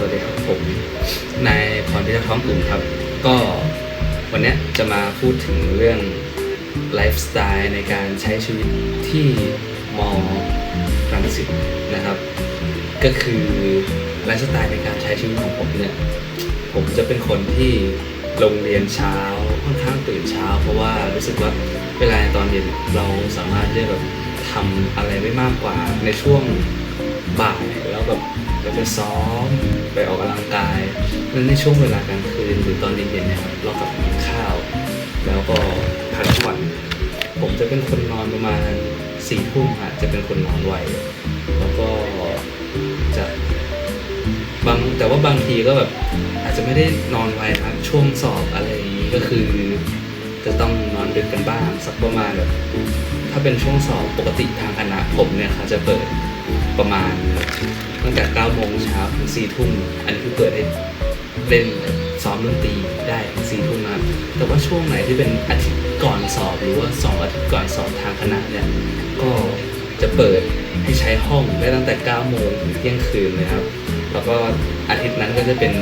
สวัสดีครับผมนายพรพิทักษ์ท้องกลุ่มครับ ก็วันนี้จะมาพูดถึงเรื่องไลฟ์สไตล์ในการใช้ชีวิตที่มอรังสิตนะครับ ก็คือไลฟ์สไตล์ในการใช้ชีวิตของผมเนี่ยผมจะเป็นคนที่ลงเรียนเช้าค่อนข้างตื่นเช้า เพราะว่ารู้สึกว่าเวลาตอนเย็นเราสามารถที่จะแบบทำอะไรได้มากกว่าในช่วงบ่ายแล้วแบบเราไปซ้อม ไปออกกำลังกายแล้วในช่วงเวลากลางคืนหรือตอนเย็นๆเนี่ยครับเรากลับกินข้าว แล้วก็พักผ่อนผมจะเป็นคนนอนประมาณสี่ทุ่มอะจะเป็นคนนอนไวแล้วก็จะบางแต่ว่าบางทีก็แบบอาจจะไม่ได้นอนไวนะช่วงสอบอะไรอย่างนี้ก็คือ จะต้องนอนดึกกันบ้างสักประมาณแบบถ้าเป็นช่วงสอบปกติทางคณะผมเนี่ยเขาจะเปิดประมาณ ตั้งแต่9โมงเช้าถึง4ทุ่มอันนี้คือเปิดให้เล่นซ้อมดนตรีได้ถึง4ทุ่มนะครับแต่ว่าช่วงไหนที่เป็นอาทิตย์ก่อนสอบหรือว่าสองอาทิตย์ก่อนสอบทางคณะเนี่ยก็จะเปิดให้ใช้ห้องได้ตั้งแต่9โมงถึงเที่ยงคืนเลยครับ แล้วก็อาทิตย์นั้นก็จะเป็น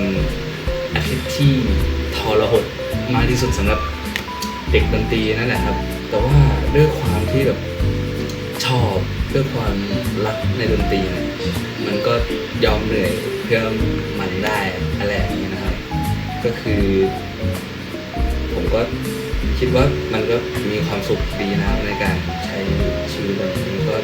อาทิตย์ที่ทรหดมากที่สุดสำหรับเด็กดนตรีนั่นแหละครับ แต่ว่าด้วยความที่แบบชอบ ด้วยความรักในดนตรีเนี่ยมันก็ยอมเหนื่อยเพื่อมันได้อะไรอย่างนี้นะครับ ก็คือ ผมก็คิดว่ามันก็มีความสุขดีนะครับในการใช้ชีวิตแบบนี้ก็